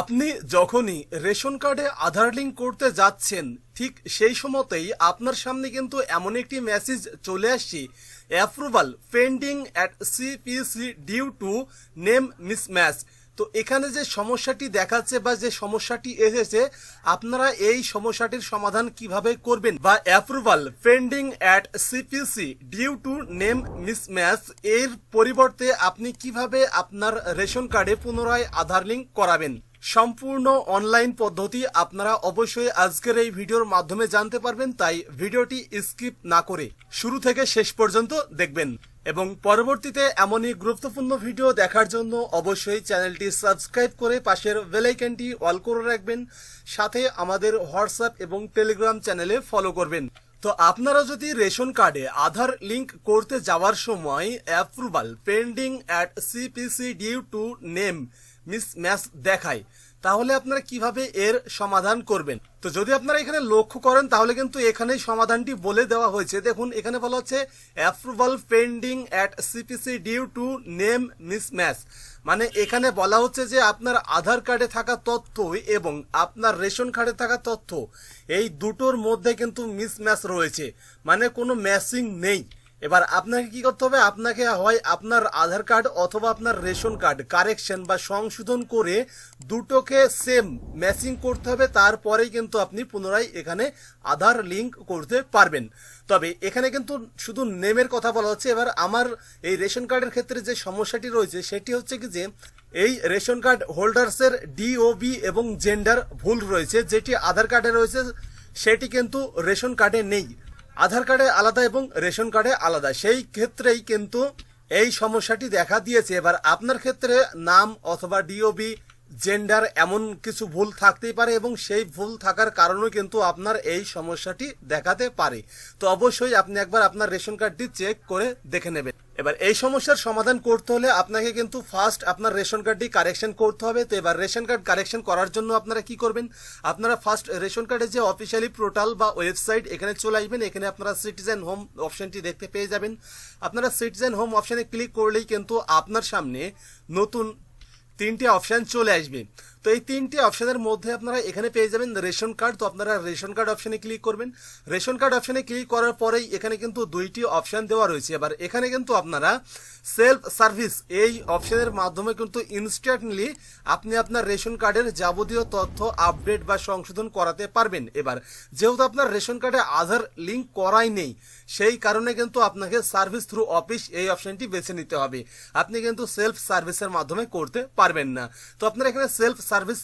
আপনি যখনই রেশন কার্ডে আধার লিঙ্ক করতে যাচ্ছেন, ঠিক সেই সময়তেই আপনার সামনে কিন্তু এমন একটি মেসেজ চলে আসছে approval pending at CPC due to name mismatch তো এখানে যে সমস্যাটি দেখাচ্ছে বা যে সমস্যাটি এসেছে, আপনারা এই সমস্যাটির সমাধান কীভাবে করবেন? বা approval pending at CPC due to name mismatch এর পরিবর্তে আপনি কীভাবে আপনার রেশন কার্ডে পুনরায় আধার লিঙ্ক করাবেন? সম্পূর্ণ অনলাইন পদ্ধতি আপনারা অবশ্যই আজকের এই ভিডিওর মাধ্যমে জানতে পারবেন, তাই ভিডিওটি স্কিপ না করে শুরু থেকে শেষ পর্যন্ত দেখবেন। এবং পরবর্তীতে এমনই গুরুত্বপূর্ণ ভিডিও দেখার জন্য অবশ্যই চ্যানেলটি সাবস্ক্রাইব করে পাশের বেলাইকনটি অল করে রাখবেন, সাথে আমাদের হোয়াটসঅ্যাপ এবং টেলিগ্রাম চ্যানেলে ফলো করবেন। তো আপনারা যদি রেশন কার্ডে আধার লিংক করতে যাওয়ার সময় approval pending at CPC due to name mismatch দেখায়, তাহলে আপনারা কীভাবে এর সমাধান করবেন? তো যদি আপনারা এখানে লক্ষ্য করেন, তাহলে কিন্তু এখানেই সমাধানটি বলে দেওয়া হয়েছে। দেখুন, এখানে বলা হচ্ছে approval pending at CPC due to name mismatch মানে এখানে বলা হচ্ছে যে, আপনার আধার কার্ডে থাকা তথ্য এবং আপনার রেশন কার্ডে থাকা তথ্য, এই দুটোর মধ্যে কিন্তু মিসম্যাচ রয়েছে। মানে কোনো ম্যাচিং নেই। এবার আপনাকে কি করতে হবে? আপনাকে হয় আপনার আধার কার্ড অথবা আপনার রেশন কার্ড কারেকশন বা সংশোধন করে দুটোকে সেম ম্যাচিং করতে হবে। তারপরেই কিন্তু আপনি পুনরায় এখানে আধার লিঙ্ক করতে পারবেন। তবে এখানে কিন্তু শুধু নেমের কথা বলা হচ্ছে। এবার আমার এই রেশন কার্ডের ক্ষেত্রে যে সমস্যাটি রয়েছে, সেটি হচ্ছে কি যে এই রেশন কার্ড হোল্ডার্সের ডিওবি এবং জেন্ডার ভুল রয়েছে। যেটি আধার কার্ডে রয়েছে, সেটি কিন্তু রেশন কার্ডে নেই। আধার কার্ডে আলাদা এবং রেশন কার্ডে আলাদা। সেই ক্ষেত্রেই কিন্তু এই সমস্যাটি দেখা দিয়েছে। এবার আপনার ক্ষেত্রে নাম অথবা ডিওবি জেন্ডার এমন কিছু ভুল থাকতেই পারে এবং সেই ভুল থাকার কারণেও কিন্তু আপনার এই সমস্যাটি দেখাতে পারে। তো অবশ্যই আপনি একবার আপনার রেশন কার্ডটি চেক করে দেখে নেবেন। এবার এই সমস্যার সমাধান করতে হলে আপনাকে কিন্তু ফার্স্ট আপনার রেশন কার্ডটি কারেকশন করতে হবে। তো এবার রেশন কার্ড কারেকশন করার জন্য আপনারা কি করবেন? আপনারা ফার্স্ট রেশন কার্ডের যে অফিসিয়ালি পোর্টাল বা ওয়েবসাইট এখানে চলে আসবেন, এখানে আপনারা সিটিজেন হোম অপশনটি দেখতে পেয়ে যাবেন। আপনারা সিটিজেন হোম অপশনে ক্লিক করলেই কিন্তু আপনার সামনে নতুন তিনটে অপশান চলে আসবে। তো এই তিনটি অপশনের মধ্যে আপনারা এখানে পেয়ে যাবেন রেশন কার্ড। তো আপনারা রেশন কার্ড অপশনে ক্লিক করবেন। রেশন কার্ড অপশনে ক্লিক করার পরেই এখানে কিন্তু দুইটি অপশন দেওয়া রয়েছে। এবার এখানে কিন্তু আপনারা সেলফ সার্ভিস, এই অপশনের মাধ্যমে কিন্তু ইনস্ট্যান্টলি আপনি আপনার রেশন কার্ডের যাবতীয় তথ্য, আপডেট বা সংশোধন করাতে পারবেন। এবার যেহেতু আপনার রেশন কার্ডে আধার লিঙ্ক করাই নেই, সেই কারণে কিন্তু আপনাকে সার্ভিস থ্রু অফিস এই অপশনটি বেছে নিতে হবে। আপনি কিন্তু সেলফ সার্ভিসের মাধ্যমে করতে পারবেন না। তো আপনার এখানে সেলফ সার্ভিস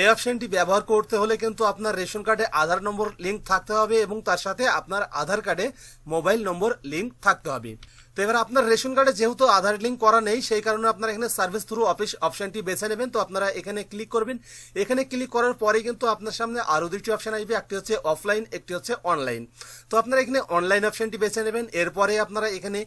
এই অপশনটি ব্যবহার করতে হলে কিন্তু আপনার রেশন কার্ডে আধার নম্বর লিঙ্ক থাকতে হবে এবং তার সাথে আপনার আধার কার্ডে মোবাইল নম্বর লিঙ্ক থাকতে হবে। তো এবার আপনার রেশন কার্ডে যেহেতু আধার লিঙ্ক করা নেই, সেই কারণে আপনারা এখানে সার্ভিস থ্রু অফিস অপশনটি বেছে নেবেন। তো আপনারা এখানে ক্লিক করবেন। এখানে ক্লিক করার পরেই কিন্তু আপনার সামনে আরও দুটি অপশন আসবে। একটি হচ্ছে অফলাইন, একটি হচ্ছে অনলাইন। তো আপনারা এখানে অনলাইন অপশনটি বেছে নেবেন। এরপরে আপনারা এখানে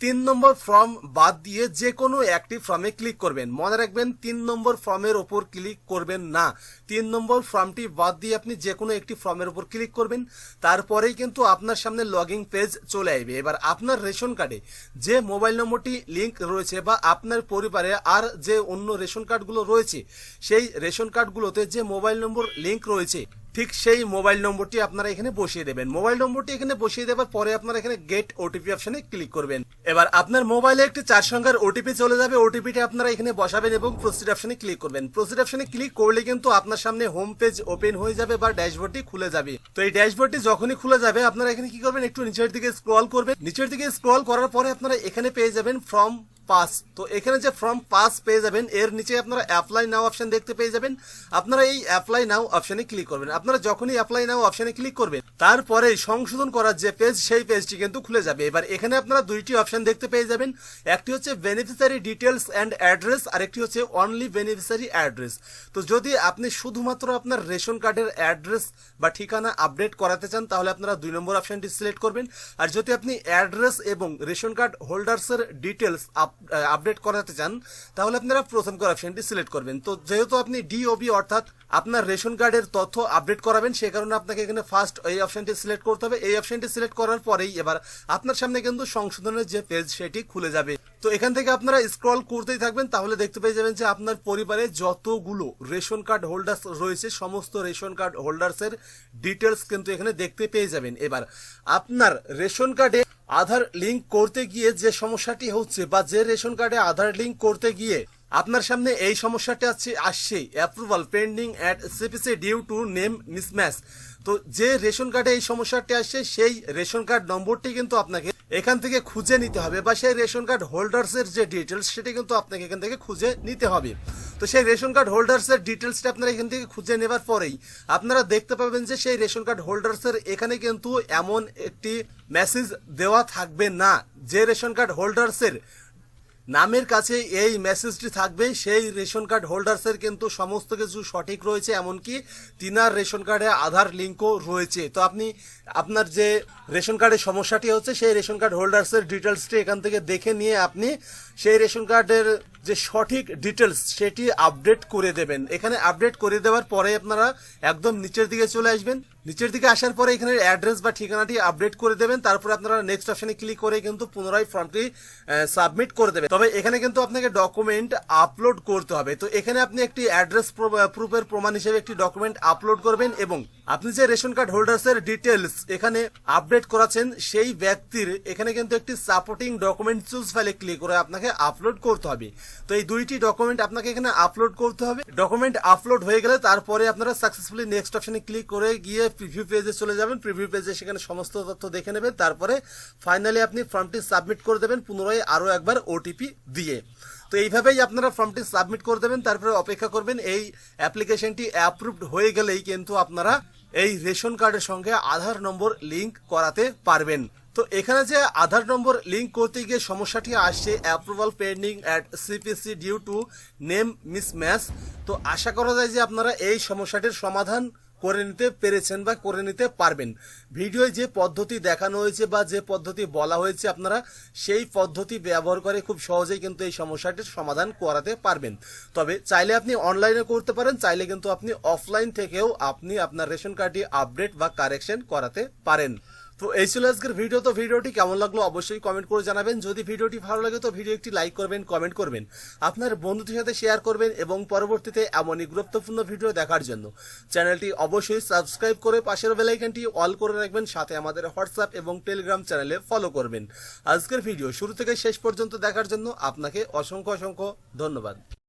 তিন নম্বর ফর্ম বাদ দিয়ে যে কোনো একটি ফর্মে ক্লিক করবেন। মনে রাখবেন, তিন নম্বর ফর্মের ওপর ক্লিক করবেন না। তিন নম্বর ফর্মটি বাদ দিয়ে আপনি যে কোনো একটি ফর্মের ওপর ক্লিক করবেন, তারপরেই কিন্তু আপনার সামনে লগিং পেজ চলে আসবে। এবার আপনার রেশন কার্ডে যে মোবাইল নম্বরটি লিংক রয়েছে বা আপনার পরিবারে আর যে অন্য রেশন কার্ডগুলো রয়েছে, সেই রেশন কার্ডগুলোতে যে মোবাইল নম্বর লিংক রয়েছে ঠিক সেই মোবাইল নম্বরটি আপনারা এখানে বসিয়ে দেবেন। মোবাইল নম্বরটি এখানে বসিয়ে দেওয়ার পরে আপনারা এখানে গেট ওটিপি অপশনে ক্লিক করবেন। এবার আপনার মোবাইলে একটি চার সংখ্যার ওটিপি চলে যাবে। ওটিপিটি আপনারা এখানে বসাবেন এবং প্রসিড অপশনে ক্লিক করবেন। প্রসিড অপশনে ক্লিক করলে কিন্তু আপনার সামনে হোম পেজ ওপেন হয়ে যাবে বা ড্যাশবোর্ডটি খুলে যাবে। তো এই ড্যাশবোর্ডটি যখনই খুলে যাবে, আপনারা এখানে কি করবেন? একটু নিচের দিকে স্ক্রল করবেন। নিচের দিকে স্ক্রল করার পরে আপনারা এখানে পেয়ে যাবেন ফ্রম পাস তো এখানে যে ফর্ম পাস পেয়ে যাবেন, এর নিচে আপনারা অ্যাপ্লাই নাও অপশন দেখতে পেয়ে যাবেন। আপনারা এই অ্যাপ্লাই নাও অপশনে ক্লিক করবেন। আপনারা যখনই অ্যাপ্লাই নাও অপশনে ক্লিক করবেন, তারপরে সংশোধন করার যে পেজ সেই পেজটি কিন্তু খুলে যাবে। এবার এখানে আপনারা দুইটি অপশন দেখতে পেয়ে যাবেন। একটি হচ্ছে বেনিফিসারি ডিটেলস অ্যান্ড অ্যাড্রেস আরেকটি হচ্ছে অনলি বেনিফিসারি অ্যাড্রেস তো যদি আপনি শুধুমাত্র আপনার রেশন কার্ডের অ্যাড্রেস বা ঠিকানা আপডেট করাতে চান, তাহলে আপনারা দুই নম্বর অপশনটি সিলেক্ট করবেন। আর যদি আপনি অ্যাড্রেস এবং রেশন কার্ড হোল্ডার্সের ডিটেলস আপডেট করাতে চান, তাহলে আপনারা প্রথম অপশনটি সিলেক্ট করবেন। তো যেহেতু আপনি ডিওবি অর্থাৎ আপনার রেশন কার্ডের তথ্য আপডেট করাবেন, সে কারণে আপনাকে এখানে ফার্স্ট এই অপশনটি সিলেক্ট করতে হবে। এই অপশনটি সিলেক্ট করার পরেই এবার আপনার সামনে কিন্তু সংশোধনের যে পেজ সেটি খুলে যাবে। তো এখান থেকে আপনারা স্ক্রল করতেই থাকবেন, তাহলে দেখতে পেয়ে যাবেন যে আপনার পরিবারে যতগুলো রেশন কার্ড হোল্ডার্স রয়েছে, সমস্ত রেশন কার্ড হোল্ডার্সের ডিটেলস কিন্তু এখানে দেখতে পেয়ে যাবেন। এবার, আপনার রেশন কার্ডে আধার লিংক করতে গিয়ে যে সমস্যাটি হচ্ছে বা যে রেশন কার্ডে আধার লিংক করতে গিয়ে আপনার সামনে এই সমস্যাটি আছে আসছে approval pending at CPC due to name mismatch তো যে রেশন কার্ডে এই সমস্যাটি আসছে, সেই রেশন কার্ড নম্বরটি কিন্তু আপনাকে এখান থেকে খুঁজে নিতে হবে বা সেই রেশন কার্ড হোল্ডার্সের যে ডিটেলস সেটা কিন্তু আপনাকে এখান থেকে খুঁজে নিতে হবে। তো সেই রেশন কার্ড হোল্ডার্সের ডিটেলসটা আপনারা এখান থেকে খুঁজে নেবার পরেই আপনারা দেখতে পাবেন যে সেই রেশন কার্ড হোল্ডার্সের এখানে কিন্তু এমন একটি মেসেজ দেওয়া থাকবে না, যে রেশন কার্ড হোল্ডার্সের নামের কাছে এই মেসেজটি থাকবে সেই রেশন কার্ড হোল্ডার্সের কিন্তু সমস্ত কিছু সঠিক রয়েছে, এমনকি তিনার রেশন কার্ডে আধার লিঙ্কও রয়েছে। তো আপনি আপনার যে রেশন কার্ডের সমস্যাটি হচ্ছে, সেই রেশন কার্ড হোল্ডার্সের ডিটেলসটি এখান থেকে দেখে নিয়ে আপনি সেই রেশন কার্ডের যে সঠিক ডিটেলস সেটি আপডেট করে দেবেন। এখানে আপডেট করে দেওয়ার পরে আপনারা একদম নিচের দিকে চলে আসবেন। নিচের দিকে আসার পরে এখানে অ্যাড্রেস বা ঠিকানাটি আপডেট করে দেবেন। তারপরে আপনারা নেক্সট অপশনে ক্লিক করে কিন্তু পুনরায় ফর্মটি সাবমিট করে দেবেন। তবে এখানে কিন্তু আপনাকে ডকুমেন্ট আপলোড করতে হবে। তো এখানে আপনি একটি অ্যাড্রেস প্রুফের প্রমাণ হিসেবে একটি ডকুমেন্ট আপলোড করবেন এবং আপনি যে রেশন কার্ড হোল্ডার্সের ডিটেলস এখানে আপডেট করাছেন সেই ব্যক্তির এখানে কিন্তু একটি সাপোর্টিং ডকুমেন্ট চুজ ফাইলে ক্লিক করে আপনাকে আপলোড করতে হবে। তো এই দুইটি ডকুমেন্ট আপনাকে এখানে আপলোড করতে হবে। ডকুমেন্ট আপলোড হয়ে গেলে তারপরে আপনারা সাকসেসফুলি নেক্সট অপশনে ক্লিক করে গিয়ে প্রিভিউ পেজে চলে যাবেন। প্রিভিউ পেজে সেখানে সমস্ত তথ্য দেখে নেবেন। তারপরে ফাইনালি আপনি ফর্মটি সাবমিট করে দেবেন পুনরায় আরও একবার ওটিপি দিয়ে। তো এইভাবেই আপনারা ফর্মটি সাবমিট করে দেবেন, তারপরে অপেক্ষা করবেন। এই অ্যাপ্লিকেশনটি অ্যাপ্রুভড হয়ে গেলেই কিন্তু আপনারা এই রেশন কার্ডের সঙ্গে আধার নম্বর লিংক করাতে পারবেন। তো এখানে যে আধার নম্বর লিঙ্ক করতে গিয়ে সমস্যাটি আসছে approval pending at CPC due to name mismatch তো আশা করা যায় যে আপনারা এই সমস্যাটির সমাধান করে নিতে পেরেছেন বা করে নিতে পারবেন। ভিডিওয় যে পদ্ধতি দেখানো হয়েছে বা যে পদ্ধতি বলা হয়েছে আপনারা, সেই পদ্ধতি ব্যবহার করে খুব সহজেই কিন্তু এই সমস্যাটির সমাধান করাতে পারবেন। তবে চাইলে আপনি অনলাইনে করতে পারেন, চাইলে কিন্তু আপনি অফলাইন থেকেও আপনি আপনার রেশন কার্ডটি আপডেট বা কারেকশন করাতে পারেন। তো এই ছিল আজকের ভিডিও। তো ভিডিওটি কেমন লাগল অবশ্যই কমেন্ট করে জানাবেন। যদি ভিডিওটি ভালো লাগে, তো ভিডিও একটি লাইক করবেন কমেন্ট করবেন। আপনার বন্ধুদের সাথে শেয়ার করবেন এবং পরবর্তীতে এমনই গুরুত্বপূর্ণ ভিডিও দেখার জন্য। চ্যানেলটি অবশ্যই সাবস্ক্রাইব করে পাশের বেলাইকনটি অল করে রাখবেন, সাথে আমাদের হোয়াটসঅ্যাপ এবং টেলিগ্রাম চ্যানেলে ফলো করবেন। আজকের ভিডিও শুরু থেকে শেষ পর্যন্ত দেখার জন্য আপনাকে অসংখ্য অসংখ্য ধন্যবাদ।